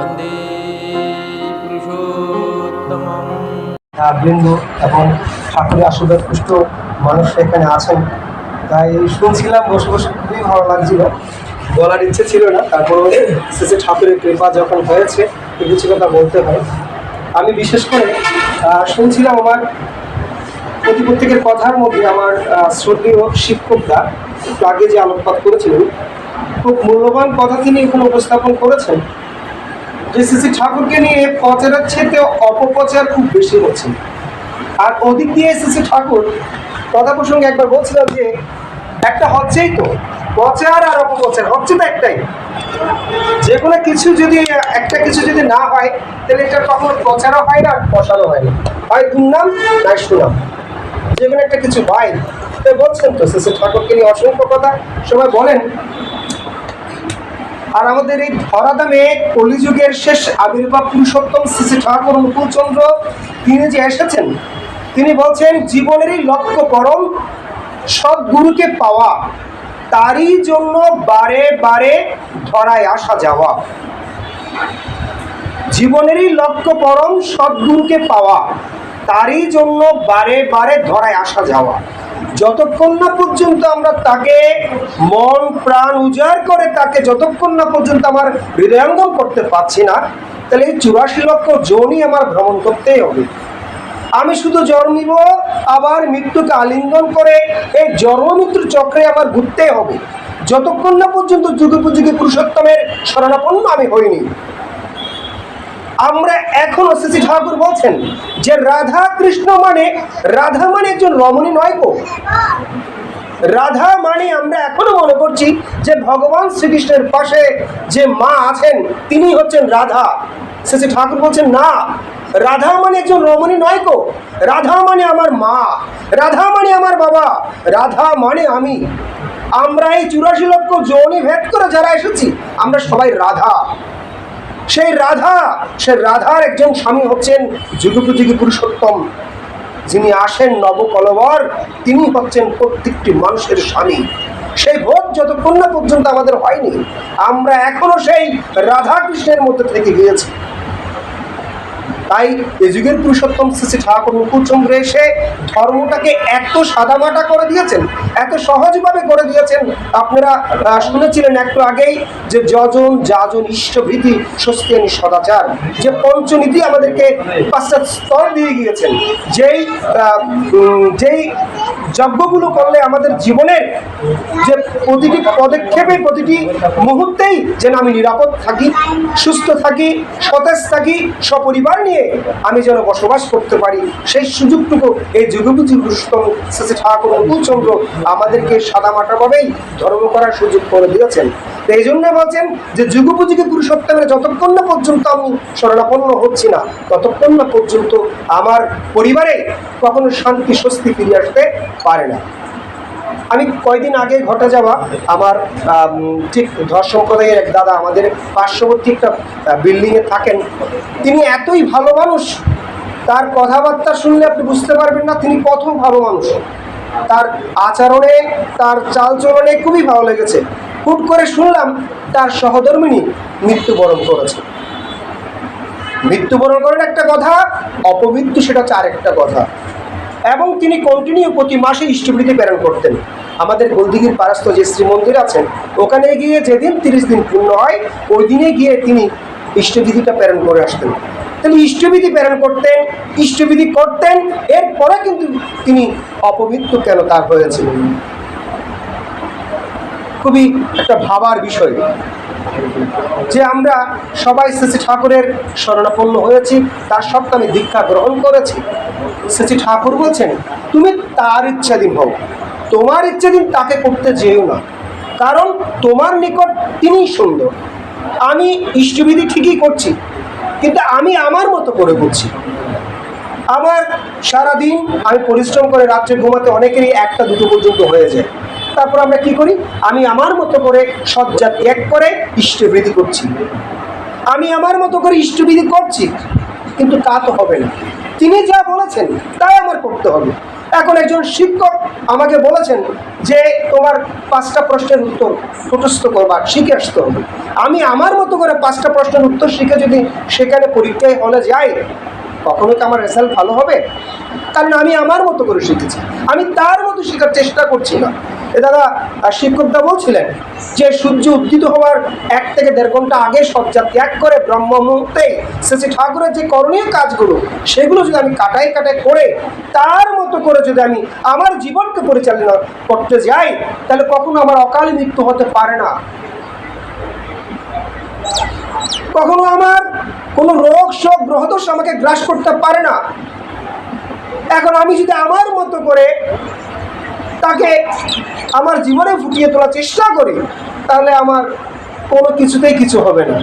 বন্দে পুরুষোত্তমম। বৃন্দ এবং ঠাকুরের আশীর্বাদ পুষ্ট মানুষ এখানে আছেন। তাই শুনছিলাম, বসে বসে খুবই ভালো লাগছিল। বলার ইচ্ছে ছিল না তারপরে শেষে ঠাকুরের কৃপা যখন হয়েছে কিছু কথা বলতে হয়। আমি বিশেষ করে শুনছিলাম আমার প্রতি প্রত্যেকের কথার মধ্যে আমার শ্রদ্ধেয় শিক্ষকরা একটু আগে যে আলোকপাত করেছিলেন, খুব মূল্যবান কথা তিনি এখানে উপস্থাপন করেছেন। শ্রী ঠাকুরকে নিয়ে প্রচারের চেয়ে অপপ্রচার খুব বেশি হচ্ছে। আর ওদিক দিয়ে শ্রী ঠাকুর, কথা প্রসঙ্গে একবার বলছিলাম যে, একটা হচ্ছেই তো, প্রচার আর অপপ্রচার, হচ্ছে তো একটাই। যে কোনো কিছু যদি, একটা কিছু যদি না হয়, তাহলে এটা কখনো প্রচারও হয় না আর প্রসারও হয় না। হয় দুর্নাম নাই সুনাম। যে কোনো একটা কিছু হয়। তাই বলছেন তো শ্রী ঠাকুরকে নিয়ে অসংখ্য কথা। সবাই বলেন আর আমাদের এই ধরাধামে কলিযুগের শেষ আবির্ভাব পুরুষোত্তম শ্রী ঠাকুর অনুকূলচন্দ্র তিনি যে এসেছেন, তিনি বলছেন জীবনেরই লক্ষ্য পরম সদ্গুরুকে পাওয়া, তারই জন্য বারে বারে ধরায় আসা যাওয়া। জীবনেরই লক্ষ্য পরম সদ্গুরুকে পাওয়া, তারই জন্য বারে বারে ধরায় আসা যাওয়া। যতক্ষণ না পর্যন্ত আমরা তাকে মন, প্রাণ উজাড় করে তাকে যতক্ষণ না পর্যন্ত আমার হৃদয়ঙ্গম করতে পারছি না, তাহলে এই চুরাশি লক্ষ জনই আমার ভ্রমণ করতেই হবে। আমি শুধু জন্মিব আবার মৃত্যুকে আলিঙ্গন করে এই জন্ম মৃত্যুর চক্রে আমার ঘুরতে হবে। যতক্ষণ না পর্যন্ত যুগোপযোগী পুরুষোত্তমের শরণাপন্ন আমি হইনি আমরা এখনও শ্রী ঠাকুর বলছেন যে রাধা কৃষ্ণ মানে রাধা মানে একজন রমণী নয় গো। রাধা মানে আমরা এখনও মনে করছি যে ভগবান শ্রীকৃষ্ণের পাশে যে মা আছেন, তিনি হচ্ছেন রাধা। শ্রী ঠাকুর বলছেন, না, রাধা মানে একজন রমণী নয় গো। রাধা মানে আমার মা। রাধা মানে আমার বাবা। রাধা মানে আমি। আমরা এই চুরাশি লক্ষ যৌনি ভেদ করে যারা এসেছি, আমরা সবাই রাধা। সেই রাধা সে রাধার একজন স্বামী হচ্ছেন যুগোপযোগী পুরুষোত্তম। যিনি আসেন নবকলবর, তিনি হচ্ছেন প্রত্যেকটি মানুষের স্বামী। সেই ভোট যতক্ষণ না পর্যন্ত আমাদের হয়নি, আমরা এখনও সেই রাধা কৃষ্ণের মধ্যে থেকে গিয়েছি। তাই এ যুগের পুরুষোত্তম শ্রী ঠাকুর মুকুচন্দ্র এসে ধর্মটাকে এত সাদামাটা করে দিয়েছেন, এত সহজভাবে করে দিয়েছেন। আপনারা শুনেছিলেন একটু আগেই যে যজন যাজন ইষ্টভীতি স্বস্তিয়ানি সদাচার, যে পঞ্চনীতি আমাদেরকে পাশ্চাত্য স্তর দিয়ে গিয়েছেন। যেই যেই যজ্ঞগুলো করলে আমাদের জীবনের যে প্রতিটি পদক্ষেপে, প্রতিটি মুহূর্তেই যেন আমি নিরাপদ থাকি, সুস্থ থাকি, সতেজ থাকি, সপরিবার নিয়ে আমি যেন বসবাস করতে পারি। সেই সুযোগটুকু এই যুগপুজি পুরুষোত্তম শ্রী ঠাকুর অনুকূলচন্দ্র আমাদেরকে সাদামাটাভাবেই ধর্ম করার সুযোগ করে দিয়েছেন। এই জন্য বলছেন যে যুগোপযোগী পুরুষোত্তমের যতক্ষণ না পর্যন্ত আমি শরণাপন্ন হচ্ছি না, ততক্ষণ না পর্যন্ত আমার পরিবারে কখনো শান্তি, স্বস্তি ফিরে আসতে পারে না। আমি কয়দিন আগে ঘটে যাওয়া আমার ঠিক ধর সম্প্রদায়ের এক দাদা আমাদের পার্শ্ববর্তী একটা বিল্ডিংয়ে থাকেন। তিনি এতই ভালো মানুষ, তার কথাবার্তা শুনলে আপনি বুঝতে পারবেন না তিনি কত ভালো মানুষ। তার আচরণে, তার চালচলনে খুবই ভালো লেগেছে। হুট করে শুনলাম তার সহধর্মিনী মৃত্যুবরণ করেছে। মৃত্যুবরণ করার একটা কথা, অপমৃত্যু সেটা চার একটা কথা। এবং তিনি কন্টিনিউ প্রতি মাসে ইষ্টবৃত্তি প্রেরণ করতেন। আমাদের গোলদিঘির পারস্থ যে শ্রী মন্দির আছেন ওখানে গিয়ে যেদিন তিরিশ দিন পূর্ণ হয়, ওই দিনে গিয়ে তিনি ইষ্টবিধিটা প্রেরণ করে আসতেন। তিনি ইষ্টবিধি প্রেরণ করতেন, ইষ্টবিধি করতেন, এরপরে কিন্তু তিনি অপমৃত্যু কেন তার হয়েছিল খুবই একটা ভাবার বিষয়। যে আমরা সবাই শ্রী ঠাকুরের শরণাপন্ন হয়েছি, তার সত্ত্বে আমি দীক্ষা গ্রহণ করেছি। শ্রী ঠাকুর বলছেন, তুমি তার ইচ্ছাধীন হও। তোমার ইচ্ছাধীন তাকে করতে যেও না। কারণ তোমার নিকট তিনিই সুন্দর। আমি ইষ্টবিধি ঠিকই করছি, কিন্তু আমি আমার মতো করে করছি। আমার সারাদিন আমি পরিশ্রম করে রাত্রে ঘুমাতে অনেকেরই একটা দুটো পর্যন্ত হয়ে যায়। তারপর আমরা কি করি? আমি আমার মতো করে সজ্জা ত্যাগ করে ইষ্টবিধি করছি। আমি আমার মতো করে ইষ্টবিধি করছি, কিন্তু তা তো হবে না। তিনি যা বলেছেন, তাই আমার করতে হবে। এখন একজন শিক্ষক আমাকে বলেছেন যে, তোমার পাঁচটা প্রশ্নের উত্তর মুখস্থ করবা, শিখে আসতে হবে। আমি আমার মতো করে পাঁচটা প্রশ্নের উত্তর শিখে যদি সেখানে পরীক্ষায় হলে যাই, কখনো কি আমার রেজাল্ট ভালো হবে? কারণ আমি আমার মতো করে শিখেছি। আমি তার মতো শেখার চেষ্টা করছি না। দাদা আহ, শিক্ষকদা বলছিলেন যে সূর্য উদ্দিত হওয়ার এক থেকে দেড় ঘণ্টা আগে সজ্জা ত্যাগ করে ব্রহ্ম মুহূর্তে শ্রী ঠাকুরের যে করণীয় কাজগুলো সেগুলো যদি আমি কাটাই কাটাই করে তার মতো করে যদি আমি আমার জীবনকে পরিচালনা করতে যাই তাহলে কখনো আমার অকাল মৃত্যু হতে পারে না। কখনো আমার কোনো রোগ শোক গ্রহদোষ আমাকে গ্রাস করতে পারে না। এখন আমি যদি আমার মতো করে তাকে আমার জীবনে ফুটিয়ে তোলার চেষ্টা করি, তাহলে আমার কোনো কিছুতেই কিছু হবে না।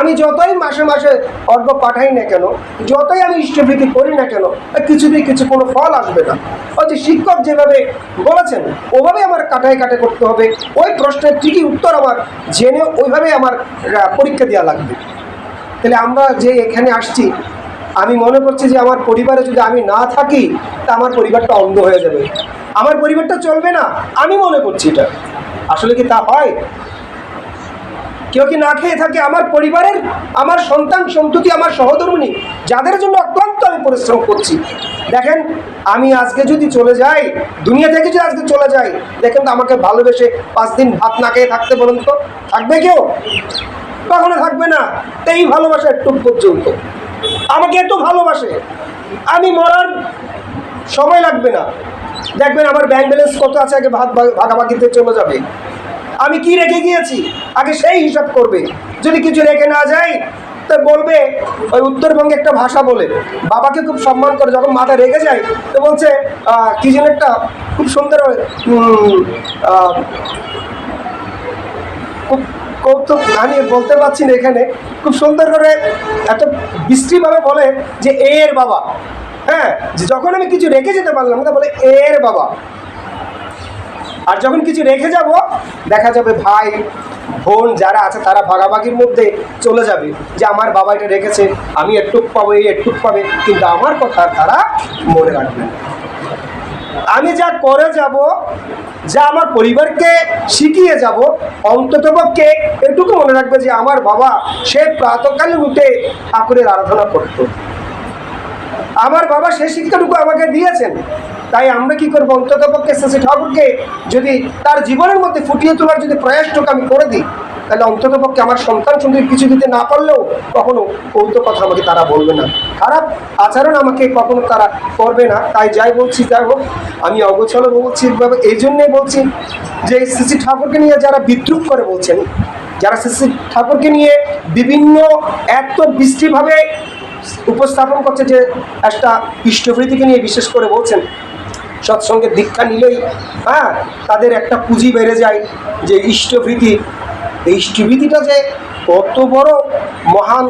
আমি যতই মাসে মাসে অর্ঘ পাঠাই না কেন, যতই আমি ইষ্টবৃত্তি করি না কেন, কিছুতেই কিছু কোনো ফল আসবে না। যে শিক্ষক যেভাবে বলেছেন, ওভাবে আমার কাটায় কাটে করতে হবে। ওই প্রশ্নের ঠিকই উত্তর আমার জেনে ওইভাবে আমার পরীক্ষা দেওয়া লাগবে। তাহলে আমরা যে এখানে আসছি আমি মনে করছি যে আমার পরিবারে যদি আমি না থাকি, তা আমার পরিবারটা অন্ধ হয়ে যাবে। আমার পরিবারটা চলবে না, আমি মনে করছি এটা। আসলে কি তা হয়? কেউ কি না খেয়ে থাকে আমার পরিবারের? আমার সন্তান, সন্ততি, আমার সহধর্মিনী, যাদের জন্য অত্যন্ত আমি পরিশ্রম করছি। দেখেন, আমি আজকে যদি চলে যাই, দুনিয়া থেকে যদি আজকে চলে যাই, দেখেন তো আমাকে ভালোবেসে পাঁচ দিন ভাত না খেয়ে থাকতে বলুন তো, থাকবে কেউ? কখনো থাকবে না। তো এই ভালোবাসা একটু পর্যন্ত। আমাকে এত ভালোবাসে। আমি মরার সময় লাগবে না। দেখবেন আমার ব্যাংক ব্যালেন্স কত আছে, আগে ভাগ ভাগ- ভাগাভাগিতে চলে যাবে। আমি কি রেখে গিয়েছি? আগে সেই হিসাব করবে। যদি কিছু রেখে না যাই তো বলবে, ওই উত্তরবঙ্গে একটা ভাষা বলে। বাবাকে খুব সম্মান করে, যখন মাথা রেগে যায়, তো বলছে কি যেন একটা খুব সুন্দর খুব কৌতুক আমি বলতে পারছি না এখানে। খুব সুন্দর করে এত বিশ্রীভাবে বলে যে এর বাবা। হ্যাঁ যখন আমি কিছু রেখে যেতে পারলাম না বলে এর বাবা। আর যখন কিছু রেখে যাব, দেখা যাবে ভাই, বোন যারা আছে, তারা ভাগাভাগির মধ্যে চলে যাবে যে আমার বাবা এটা রেখেছে, আমি একটুক পাবো, এই একটুক পাবে। কিন্তু আমার কথা তারা মনে রাখবে আমি যা করে যাব, যা আমার পরিবারকে শিখিয়ে যাব, অন্ততপক্ষে এটুকু মনে রাখবে যে আমার বাবা সে প্রাতকালে উঠে ঠাকুরের আরাধনা করত। আমার বাবা সেই শিক্ষাটুকু আমাকে দিয়েছেন। তাই আমরা কি করব? অন্ততপক্ষে শেষে ঠাকুরকে যদি তার জীবনের মধ্যে ফুটিয়ে তোলার যদি প্রয়াসটুকু আমি করে দিই তাহলে অন্ততপক্ষে আমার সন্তান সন্ততি কিছু দিতে না পারলেও কখনো কৌত কথা আমাকে তারা বলবে না। খারাপ আচরণ আমাকে কখনো তারা করবে না। তাই যাই বলছি, যাই হোক, আমি অগোছালো বলছি এই জন্যে বলছি যে শ্রী ঠাকুরকে নিয়ে যারা বিদ্রুপ করে বলছেন, যারা শ্রী ঠাকুরকে নিয়ে বিভিন্ন এত বৃষ্টিভাবে উপস্থাপন করছে যে একটা ইষ্টভৃতিকে নিয়ে বিশেষ করে বলছেন সৎসঙ্গে দীক্ষা নিলেই হ্যাঁ তাদের একটা পুঁজি বেড়ে যায় যে ইষ্টভৃতি এই ইষ্টভৃতিটা যে কত বড় মহান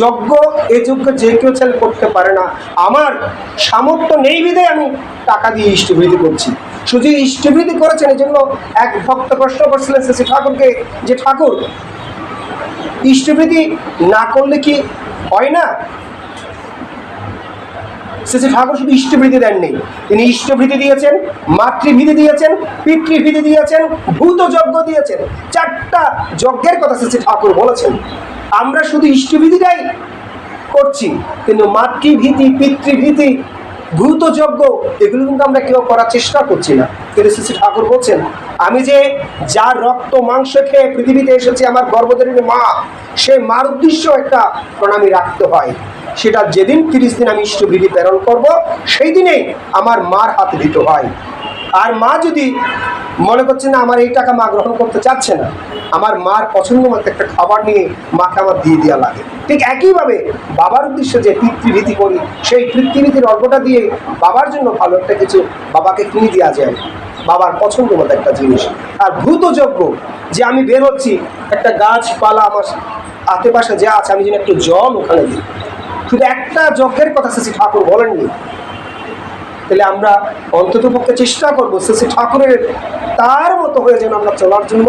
যজ্ঞ, এ যজ্ঞ যে কেউ ছেলে করতে পারে না। আমার সামর্থ্য নেই বিধে আমি টাকা দিয়ে ইষ্টবিধি করছি। শুধু ইষ্টবিধি করেছেন এই জন্য এক ভক্ত প্রশ্ন করছিলেন শ্রী ঠাকুরকে যে, ঠাকুর, ইষ্টবিধি না করলে কি হয় না? শ্রী ঠাকুর শুধু ইষ্টভৃতি দেননি। তিনি ইষ্টভৃতি দিয়েছেন, মাতৃভৃতি দিয়েছেন, পিতৃভৃতি দিয়েছেন, ভূত যজ্ঞ দিয়েছেন। চারটা যজ্ঞের কথা শ্রী ঠাকুর বলেছেন। আমরা শুধু ইষ্টভীতিটাই করছি, কিন্তু মাতৃভীতি, পিতৃভীতি, ভূত যজ্ঞ, এগুলো কিন্তু আমরা কেউ করার চেষ্টা করছি না। কিন্তু শ্রী ঠাকুর বলছেন, আমি যে যার রক্ত, মাংস খেয়ে পৃথিবীতে এসেছি, আমার গর্ভধারিণী মা, সে মার উদ্দেশ্য একটা প্রণামী রাখতে হয়। সেটা যেদিন তিরিশ দিন আমি ইষ্টবিধি প্রেরণ করব, সেই দিনেই আমার মার হাতে দিতে হয়। আর মা যদি মনে করছে না, আমার এই টাকা মা গ্রহণ করতে চাচ্ছে না, আমার মার পছন্দ মতো একটা খাবার নিয়ে মাকে আমার দিয়ে দেওয়া লাগে। ঠিক একইভাবে বাবার উদ্দেশ্যে যে পিতৃভীতি করি, সেই পিতৃভীতির অল্পটা দিয়ে বাবার জন্য ভালো একটা কিছু বাবাকে কিনে দেওয়া যায়। বাবার পছন্দ মতো একটা জিনিস। আর ভূত যজ্ঞ যে আমি বের হচ্ছি, একটা গাছপালা আমার আশেপাশে যা আছে, আমি যেন একটু জল ওখানে দিই। শুধু একটা যজ্ঞের কথা শ্রী ঠাকুর বলেননি। তাহলে আমরা অন্তত পক্ষে চেষ্টা করব শ্রী ঠাকুরের তার মতো হয়ে যেন আমরা চলার জন্য,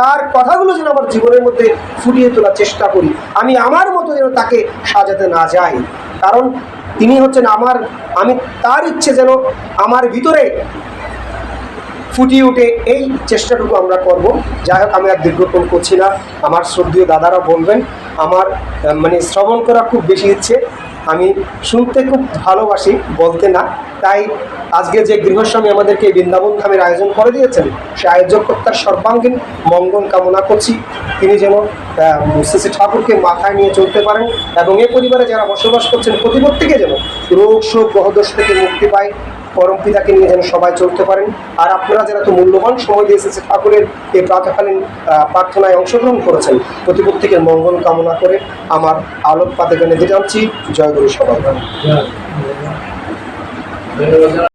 তার কথাগুলো যেন আমার জীবনের মধ্যে ফুটিয়ে তোলার চেষ্টা করি। আমি আমার মতো যেন তাকে সাজাতে না যাই। কারণ তিনি হচ্ছেন আমার, আমি তার ইচ্ছে যেন আমার ভিতরে ফুটিয়ে উঠে এই চেষ্টাটুকু আমরা করব। যাই হোক, আমি আর দীর্ঘক্ষণ করছি না। আমার শ্রদ্ধীয় দাদারা বলবেন, আমার মানে শ্রবণ করা খুব বেশি ইচ্ছে। আমি শুনতে খুব ভালোবাসি, বলতে না। তাই আজকে যে গৃহস্বামী আমাদেরকে বৃন্দাবন ধামের আয়োজন করে দিয়েছেন, সে আয়োজকর্তার সর্বাঙ্গীন মঙ্গল কামনা করছি। তিনি যেন শ্রী ঠাকুরকে মাথায় নিয়ে চলতে পারেন এবং এ পরিবারে যারা বসবাস করছেন প্রতিপত্তিকে যেন রোগ শোক গ্রহদোষ থেকে মুক্তি পায়। পরম পিতাকে নিয়ে যেন সবাই চলতে পারেন। আর আপনারা যারা তো মূল্যবান সময় দিয়ে এসেছে ঠাকুরের এই প্রাতকালীন প্রার্থনায় অংশগ্রহণ করেছেন, প্রতিপত্তিকে মঙ্গল কামনা করে আমার আলোকপাতে পাতে দিয়ে যাচ্ছি জয় গুরু সবাই।